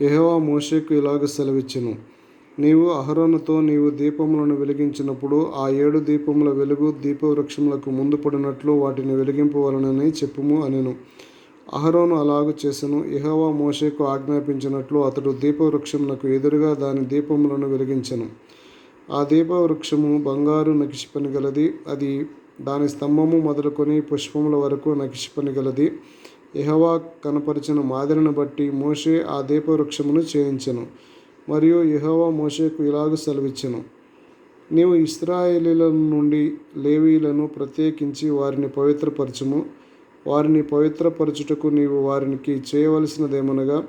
యెహోవా మోషేకు ఇలాగ సెలవిచ్చెను. నీవు అహరోనుతో నీవు దీపములను వెలిగించినప్పుడు ఆ ఏడు దీపముల వెలుగు దీపవృక్షములకు ముందు పడినట్లు వాటిని వెలిగింపవలనని చెప్పుము అనెను. అహరోను అలాగు చేసెను. ఇహోవా మోషేకు ఆజ్ఞాపించినట్లు అతడు దీపవృక్షమునకు ఎదురుగా దాని దీపములను వెలిగించెను. ఆ దీపవృక్షము బంగారు నకిషి పని గలది అది దాని స్తంభము మొదలుకొని పుష్పముల వరకు నకిషి పని గలది యెహోవా కనపరిచిన మాదిరిని బట్టి మోషే ఆ దీపవృక్షమును చేయించెను మరియు యెహోవా మోషేకు ఇలాగ సెలవిచ్చెను. నీవు ఇస్రాయేలీల నుండి లేవీలను ప్రత్యేకించి వారిని పవిత్రపరచుము. వారిని పవిత్రపరచుటకు నీవు వారికి చేయవలసినదేమనగా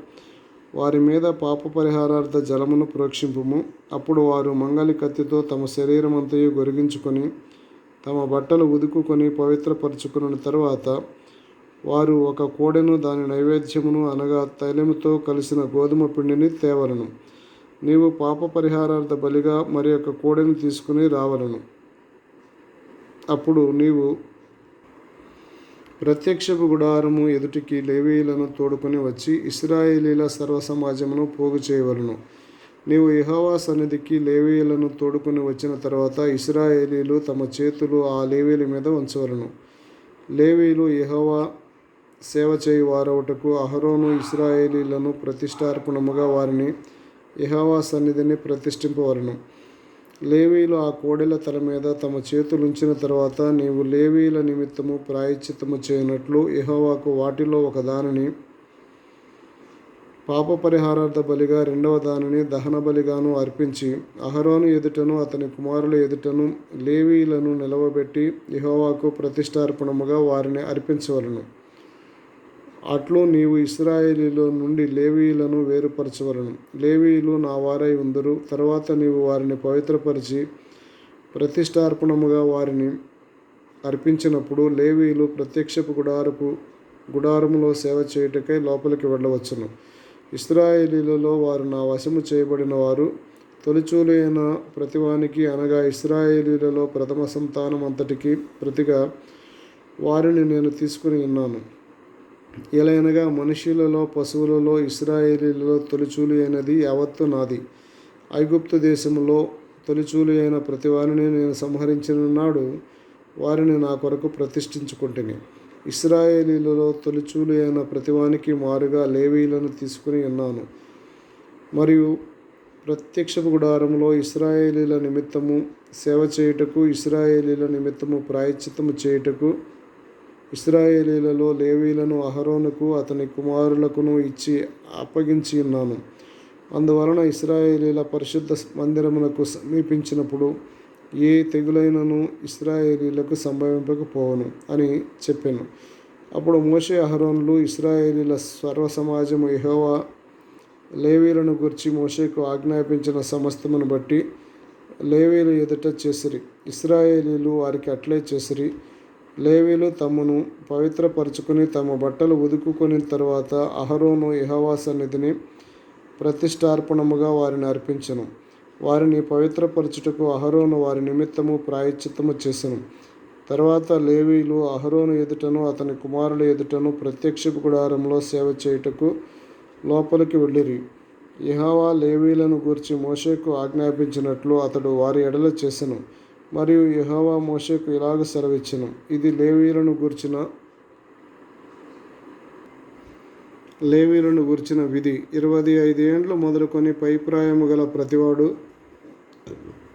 వారి మీద పాప పరిహారార్థ జలమును ప్రోక్షింపుము. అప్పుడు వారు మంగలి కత్తితో తమ శరీరమంతయు గొరిగించుకొని తమ బట్టలు ఉదుకుకొని పవిత్రపరచుకున్న తరువాత వారు ఒక కోడెను దాని నైవేద్యమును అనగా తైలముతో కలిసిన గోధుమ పిండిని తేవలను. నీవు పాప పరిహారార్థ బలిగా మరి ఒక కోడెను తీసుకుని రావలను. అప్పుడు నీవు ప్రత్యక్షపు గుడారము ఎదుటికి లేవీయులను తోడుకొని వచ్చి ఇస్రాయేలీల సర్వసమాజమును పోగు చేయవలను. నీవు ఇహవా సన్నిధికి లేవీయులను తోడుకొని వచ్చిన తర్వాత ఇస్రాయేలీలు తమ చేతులు ఆ లేవీల మీద ఉంచవలను. లేవీలు ఇహవా సేవ చేయి వారవుటకు అహరోను ఇస్రాయేలీలను ప్రతిష్టార్పణముగా వారిని యెహోవా సన్నిధిని ప్రతిష్ఠింపవలను. లేవీలు ఆ కోడెల తల మీద తమ చేతులుంచిన తర్వాత నీవు లేవీల నిమిత్తము ప్రాయశ్చిత్తము చేయనట్లు ఇహోవాకు వాటిలో ఒక దానిని పాప పరిహారార్థ బలిగా రెండవ దానిని దహన బలిగాను అర్పించి అహరోను ఎదుటను అతని కుమారుల ఎదుటను లేవీలను నిలవబెట్టి ఇహోవాకు ప్రతిష్టార్పణముగా వారిని అర్పించవలను. అట్లు నీవు ఇస్రాయేలీలో నుండి లేవీయులను వేరుపరచవలను. లేవీయులు నా వారై ఉందరు. తర్వాత నీవు వారిని పవిత్రపరిచి ప్రతిష్టార్పణముగా వారిని అర్పించినప్పుడు లేవీయులు ప్రత్యక్షపు గుడారపు గుడారములో సేవ చేయుటకై లోపలికి వెళ్ళవచ్చును. ఇస్రాయేలీలలో వారు నా వశము చేయబడిన వారు తొలిచూలైన ప్రతివానికి అనగా ఇస్రాయేలీలలో ప్రథమ సంతానం అంతటికి ప్రతిగా వారిని నేను తీసుకుని ఉన్నాను. ఎలయనగా మనుషులలో పశువులలో ఇస్రాయేలీలలో తొలిచూలు అయినది యావత్తు నాది. ఐగుప్తు దేశంలో తొలిచూలు అయిన ప్రతివారిని నేను సంహరించిన నాడు వారిని నా కొరకు ప్రతిష్ఠించుకుంటుని. ఇస్రాయేలీలలో తొలిచూలు అయిన ప్రతివానికి మారుగా లేవీలను తీసుకుని ఉన్నాను. మరియు ప్రత్యక్ష గుడారంలో ఇస్రాయేలీల నిమిత్తము సేవ చేయుటకు ఇస్రాయేలీల నిమిత్తము ప్రాయశ్చిత్తము చేయుటకు ఇస్రాయేలీలలో లేవీలను అహరోనుకు అతని కుమారులకును ఇచ్చి అప్పగించి ఉన్నాను. అందువలన ఇస్రాయేలీల పరిశుద్ధ మందిరమునకు సమీపించినప్పుడు ఏ తెగులైనను ఇస్రాయేలీలకు సంభవింపకపోవను అని చెప్పాను. అప్పుడు మోషే అహరోన్లు ఇస్రాయేలీల సర్వ సమాజము యెహోవా లేవీలను గురించి మోషేకు ఆజ్ఞాపించిన సమస్తమును బట్టి లేవీలు ఎదుట చేసిరి. ఇస్రాయేలీలు వారికి అట్లే చేసిరి. లేవీలు తమను పవిత్రపరుచుకుని తమ బట్టలు ఉదుకుకొని తరువాత అహరోను యెహోవా సన్నిధిని ప్రతిష్టార్పణముగా వారిని అర్పించను. వారిని పవిత్రపరచుటకు అహరోను వారి నిమిత్తము ప్రాయశ్చిత్తము చేసెను. తర్వాత లేవీలు అహరోను ఎదుటను అతని కుమారుల ఎదుటను ప్రత్యక్ష గుడారంలో సేవ చేయుటకు లోపలికి వెళ్ళిరి. ఇహవా లేవీలను గూర్చి మోషేకు ఆజ్ఞాపించినట్లు అతడు వారి ఎడల చేసెను. మరియు యహోవా మోషకు ఇలాగ సెలవిచ్చెను. ఇది లేవీలను గూర్చిన లేవీలను గూర్చిన విధి. ఇరవై ఐదు ఏండ్లు మొదలుకొని పైప్రాయము గల ప్రతివాడు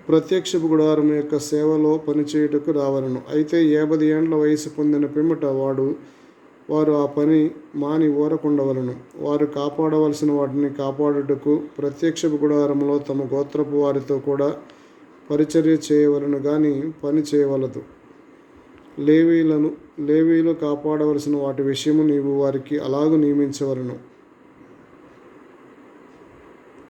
ప్రత్యక్షపు గుడారం యొక్క సేవలో పనిచేయుటకు రావలను. అయితే యాభై ఏండ్ల వయసు పొందిన పిమ్మట వాడు వారు ఆ పని మాని ఊరకుండవలను. వారు కాపాడవలసిన వాటిని కాపాడుటకు ప్రత్యక్షపు గుడారంలో తమ గోత్రపు వారితో కూడా పరిచర్య చేయవలను కానీ పని చేయవలదు. లేవీలను లేవీలు కాపాడవలసిన వాటి విషయము నీవు వారికి అలాగూ నియమించవలను.